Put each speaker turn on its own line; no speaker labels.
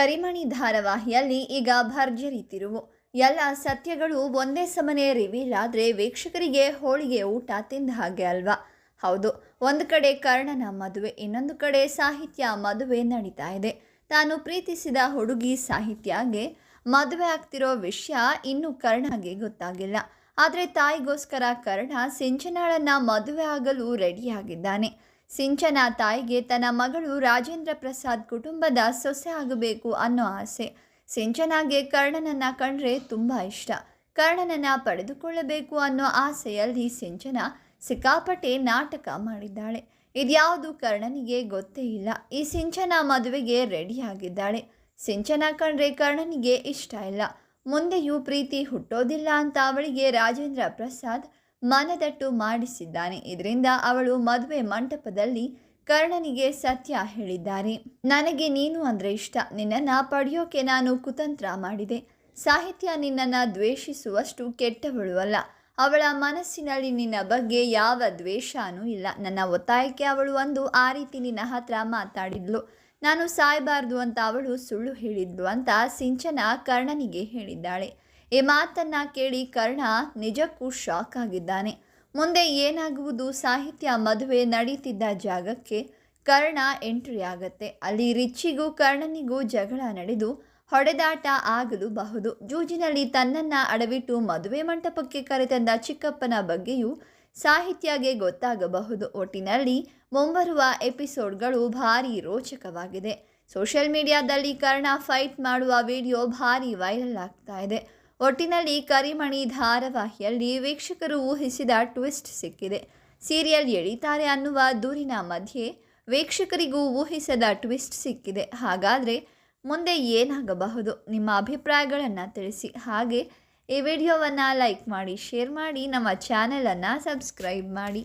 ಕರಿಮಣಿ ಧಾರಾವಾಹಿಯಲ್ಲಿ ಈಗ ಭರ್ಜರಿ ತಿರುವು. ಎಲ್ಲ ಸತ್ಯಗಳು ಒಂದೇ ಸಮನೆ ರಿವೀಲ್ ಆದರೆ ವೀಕ್ಷಕರಿಗೆ ಹೋಳಿಗೆ ಊಟ ತಿಂದ ಹಾಗೆ ಅಲ್ವಾ? ಹೌದು, ಒಂದು ಕಡೆ ಕರ್ಣನ ಮದುವೆ, ಇನ್ನೊಂದು ಕಡೆ ಸಾಹಿತ್ಯ ಮದುವೆ ನಡೀತಾ ಇದೆ. ತಾನು ಪ್ರೀತಿಸಿದ ಹುಡುಗಿ ಸಾಹಿತ್ಯಗೆ ಮದುವೆ ಆಗ್ತಿರೋ ವಿಷಯ ಇನ್ನೂ ಕರ್ಣಗೆ ಗೊತ್ತಾಗಿಲ್ಲ. ಆದರೆ ತಾಯಿಗೋಸ್ಕರ ಕರ್ಣ ಸಿಂಚನಾಳನ್ನ ಮದುವೆ ಆಗಲು ರೆಡಿಯಾಗಿದ್ದಾನೆ ಸಿಂಚನ ತಾಯಿಗೆ ತನ್ನ ಮಗಳು ರಾಜೇಂದ್ರ ಪ್ರಸಾದ್ ಕುಟುಂಬದ ಸೊಸೆ ಆಗಬೇಕು ಅನ್ನೋ ಆಸೆ. ಸಿಂಚನಾಗೆ ಕರ್ಣನನ್ನು ಕಂಡ್ರೆ ತುಂಬ ಇಷ್ಟ. ಕರ್ಣನನ್ನು ಪಡೆದುಕೊಳ್ಳಬೇಕು ಅನ್ನೋ ಆಸೆಯಲ್ಲಿ ಸಿಂಚನ ಸಿಕ್ಕಾಪಟ್ಟೆ ನಾಟಕ ಮಾಡಿದ್ದಾಳೆ. ಇದ್ಯಾವುದು ಕರ್ಣನಿಗೆ ಗೊತ್ತೇ ಇಲ್ಲ. ಈ ಸಿಂಚನ ಮದುವೆಗೆ ರೆಡಿಯಾಗಿದ್ದಾಳೆ ಸಿಂಚನ ಕಂಡ್ರೆ ಕರ್ಣನಿಗೆ ಇಷ್ಟ ಇಲ್ಲ. ಮುಂದೆಯೂ ಪ್ರೀತಿ ಹುಟ್ಟೋದಿಲ್ಲ ಅಂತ ಅವಳಿಗೆ ರಾಜೇಂದ್ರ ಪ್ರಸಾದ್ ಮನದಟ್ಟು ಮಾಡಿಸಿದ್ದಾನೆ. ಇದರಿಂದ ಅವಳು ಮದುವೆ ಮಂಟಪದಲ್ಲಿ ಕರ್ಣನಿಗೆ ಸತ್ಯ ಹೇಳಿದ್ದಾರೆ. ನನಗೆ ನೀನು ಅಂದರೆ ಇಷ್ಟ. ನಿನ್ನನ್ನು ಪಡೆಯೋಕೆ ನಾನು ಕುತಂತ್ರ ಮಾಡಿದೆ. ಸಾಹಿತ್ಯ ನಿನ್ನನ್ನು ದ್ವೇಷಿಸುವಷ್ಟು ಕೆಟ್ಟವಳು ಅಲ್ಲ. ಅವಳ ಮನಸ್ಸಿನಲ್ಲಿ ನಿನ್ನ ಬಗ್ಗೆ ಯಾವ ದ್ವೇಷನೂ ಇಲ್ಲ. ನನ್ನ ಒತ್ತಾಯಕ್ಕೆ ಅವಳು ಒಂದು ಆ ರೀತಿ ನಿನ್ನ ಹತ್ರ ಮಾತಾಡಿದ್ಲು. ನಾನು ಸಾಯಬಾರ್ದು ಅಂತ ಅವಳು ಸುಳ್ಳು ಹೇಳಿದ್ಲು ಅಂತ ಸಿಂಚನ ಕರ್ಣನಿಗೆ ಹೇಳಿದ್ದಾಳೆ. ಈ ಮಾತನ್ನ ಕೇಳಿ ಕರ್ಣ ನಿಜಕ್ಕೂ ಶಾಕ್ ಆಗಿದ್ದಾನೆ. ಮುಂದೆ ಏನಾಗುವುದು? ಸಾಹಿತ್ಯ ಮದುವೆ ನಡೀತಿದ್ದ ಜಾಗಕ್ಕೆ ಕರ್ಣ ಎಂಟ್ರಿ ಆಗತ್ತೆ. ಅಲ್ಲಿ ರಿಚ್ಚಿಗೂ ಕರ್ಣನಿಗೂ ಜಗಳ ನಡೆದು ಹೊಡೆದಾಟ ಆಗಲು ಬಹುದು ಜೂಜಿನಲ್ಲಿ ತನ್ನನ್ನ ಅಡವಿಟ್ಟು ಮದುವೆ ಮಂಟಪಕ್ಕೆ ಕರೆತಂದ ಚಿಕ್ಕಪ್ಪನ ಬಗ್ಗೆಯೂ ಸಾಹಿತ್ಯಗೆ ಗೊತ್ತಾಗಬಹುದು. ಒಟ್ಟಿನಲ್ಲಿ ಮುಂಬರುವ ಎಪಿಸೋಡ್ಗಳು ಭಾರಿ ರೋಚಕವಾಗಿದೆ. ಸೋಷಿಯಲ್ ಮೀಡಿಯಾದಲ್ಲಿ ಕರ್ಣ ಫೈಟ್ ಮಾಡುವ ವಿಡಿಯೋ ಭಾರಿ ವೈರಲ್ ಆಗ್ತಾ ಇದೆ. ಒಟ್ಟಿನಲ್ಲಿ ಕರಿಮಣಿ ಧಾರಾವಾಹಿಯಲ್ಲಿ ವೀಕ್ಷಕರು ಊಹಿಸಿದ ಟ್ವಿಸ್ಟ್ ಸಿಕ್ಕಿದೆ. ಸೀರಿಯಲ್ ಎಳಿತಾರೆ ಅನ್ನುವ ದೂರಿನ ಮಧ್ಯೆ ವೀಕ್ಷಕರಿಗೂ ಊಹಿಸದ ಟ್ವಿಸ್ಟ್ ಸಿಕ್ಕಿದೆ. ಹಾಗಾದರೆ ಮುಂದೆ ಏನಾಗಬಹುದು? ನಿಮ್ಮ ಅಭಿಪ್ರಾಯಗಳನ್ನು ತಿಳಿಸಿ. ಹಾಗೆ ಈ ವಿಡಿಯೋವನ್ನು ಲೈಕ್ ಮಾಡಿ, ಶೇರ್ ಮಾಡಿ, ನಮ್ಮ ಚಾನಲನ್ನು ಸಬ್ಸ್ಕ್ರೈಬ್ ಮಾಡಿ.